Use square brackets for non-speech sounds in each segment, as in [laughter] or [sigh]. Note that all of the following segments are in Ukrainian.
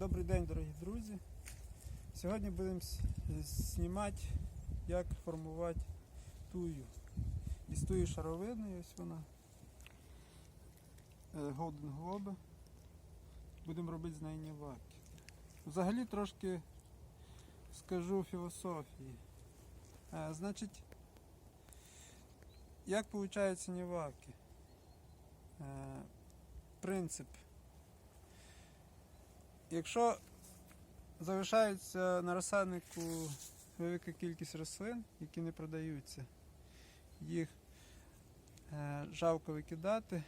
Добрий день, дорогі друзі. Сьогодні будемо знімати, як формувати тую. Із туї шаровидної, ось вона. Е, Golden Globe. Будемо робити з неї ніваки. Взагалі трошки скажу філософії. Е, Значить, як виходить ніваки? Е, Принцип. Якщо залишається на розсаднику велика кількість рослин, які не продаються, їх е, жалко викидати,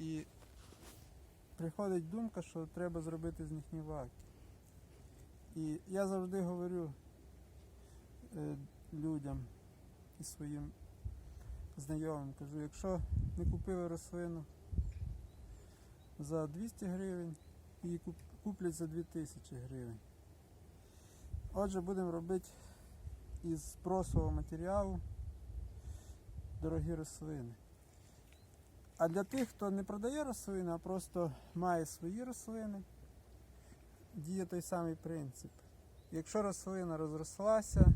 і приходить думка, що треба зробити з них ніваки. І я завжди говорю е, людям і своїм знайомим, кажу, якщо не купили рослину за 200 гривень, її куплять за 2000 гривень. Отже, будемо робити із просового матеріалу дорогі рослини. А для тих, хто не продає рослини, а просто має свої рослини, діє той самий принцип. Якщо рослина розрослася,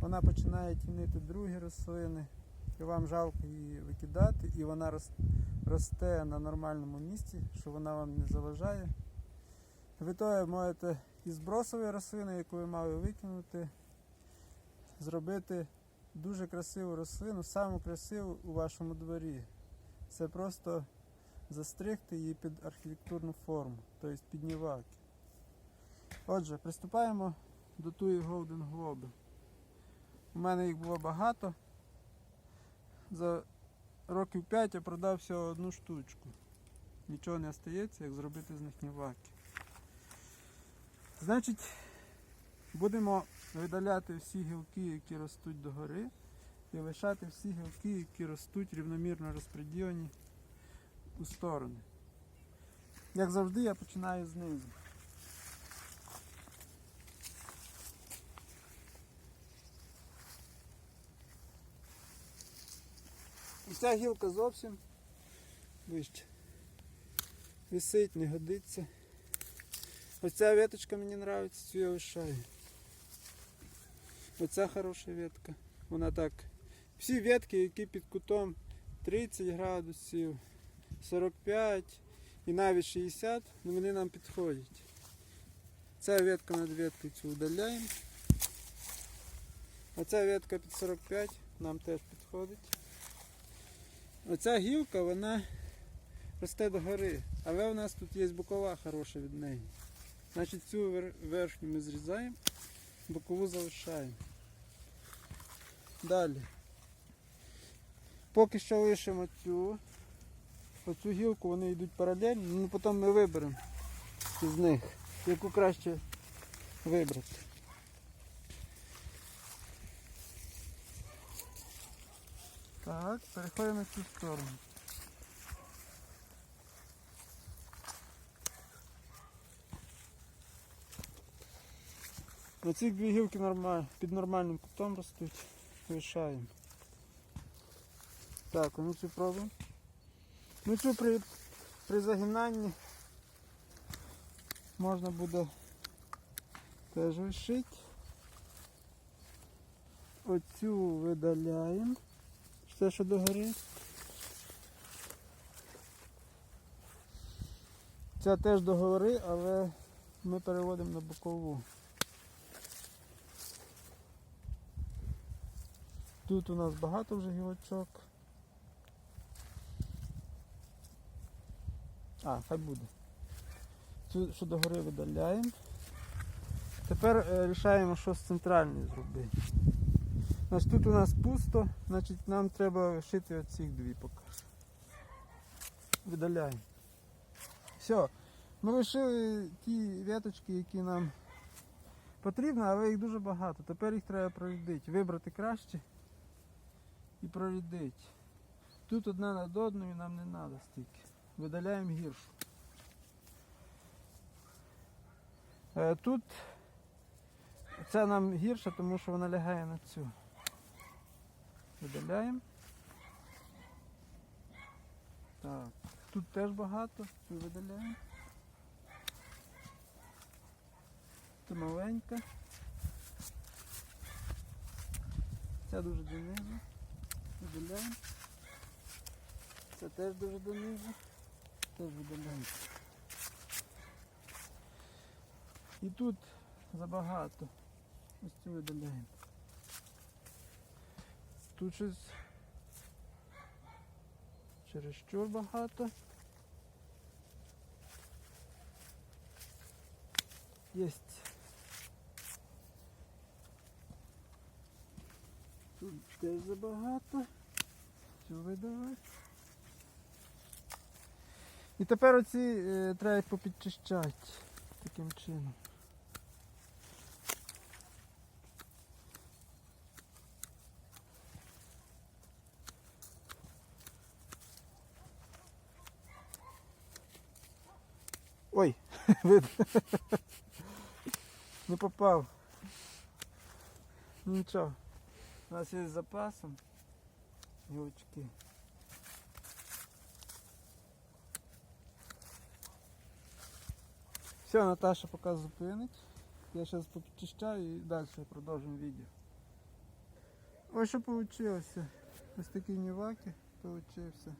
вона починає тінити другі рослини, і вам жалко її викидати, і вона росте на нормальному місці, що вона вам не заважає. Ви то можете із бросової рослини, яку ви мали викинути, зробити дуже красиву рослину, саму красиву у вашому дворі. Це просто застригти її під архітектурну форму, тобто під ніваки. Отже, приступаємо до туї Golden Globe. У мене їх було багато. За років 5 я продав всього одну штучку. Нічого не остається, як зробити з них ніваки. Значить, будемо видаляти всі гілки, які ростуть догори, і лишати всі гілки, які ростуть рівномірно розподілені у сторони. Як завжди, я починаю знизу. І ця гілка зовсім вище. Висить, не годиться. Ось ця веточка мені подобається, цю я лишаю. Оця хороша ветка. Вона так. Всі ветки, які під кутом 30 градусів, 45 і навіть 60, ну вони нам підходять. Ця ветка над веткою цю удаляємо. Оця ветка під 45 нам теж підходить. Оця гілка, вона росте догори, але у нас тут є бокова хороша від неї. Значить цю верхню ми зрізаємо, бокову залишаємо. Далі. Поки що лишимо цю. Оцю гілку вони йдуть паралельно, ну потім ми виберемо з них, яку краще вибрати. Так, переходимо на цю сторону. Оці дві гілки під нормальним кутом ростуть. Лишаємо. Так, а ну цю пробуємо. Ну цю при, при загинанні можна буде теж лишити. Оцю видаляємо. Все, що догори. Ця теж догори, але ми переводимо на бокову. Тут у нас багато вже гілочок. А, хай буде. Цю, що догори видаляємо. Тепер е, рішаємо, що з центральною зробити. Значить, тут у нас пусто, значить нам треба лишити оці дві поки. Видаляємо. Все. Ми лишили ті веточки, які нам потрібні, але їх дуже багато. Тепер їх треба прорядити. Вибрати краще і прорядити. Тут одна над одною нам не треба стільки. Видаляємо гіршу. Е, Тут це нам гірше, тому що вона лягає на цю. Видаляємо. Так. Тут теж багато, цю видаляємо. Це маленька. Ця дуже донизу. Видаляємо. Це теж дуже донизу. Теж видаляємо. І тут забагато. Ось цю видаляємо. Тут щось чересчур багато. Єсть. Тут теж забагато. Цю видавати. І тепер оці е, треба попідчищати таким чином. Ой, [laughs] вид- не попав. Ну, Нічого. У нас є з запасом. Гілочки. Все, Наташа поки зупинить. Я зараз почищаю і далі продовжимо відео. Ось що вийшло. Ось такі ніваки получився.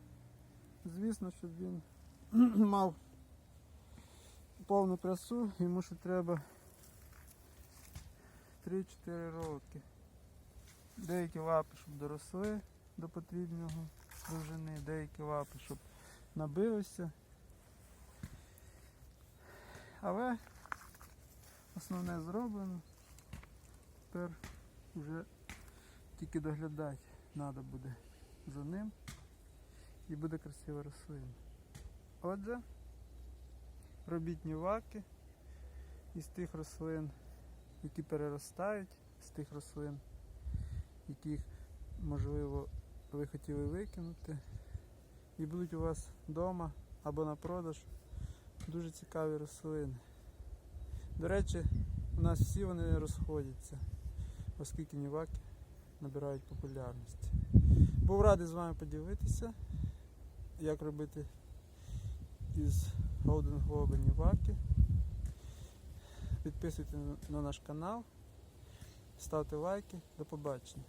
Звісно, щоб він [clears throat] мав Повну красу, йому ще треба 3-4 роки. Деякі лапи, щоб доросли до потрібного довжини, деякі лапи, щоб набилися. Але основне зроблено. Тепер вже тільки доглядати треба буде за ним і буде красива рослина. Отже, робіть ніваки із тих рослин, які переростають, з тих рослин, яких, можливо, ви хотіли викинути. І будуть у вас вдома або на продаж дуже цікаві рослини. До речі, у нас всі вони розходяться, оскільки ніваки набирають популярності. Був радий з вами поділитися, як робити із Golden Globe ніваки. Підписуйтесь на наш канал, ставте лайки. До побачення.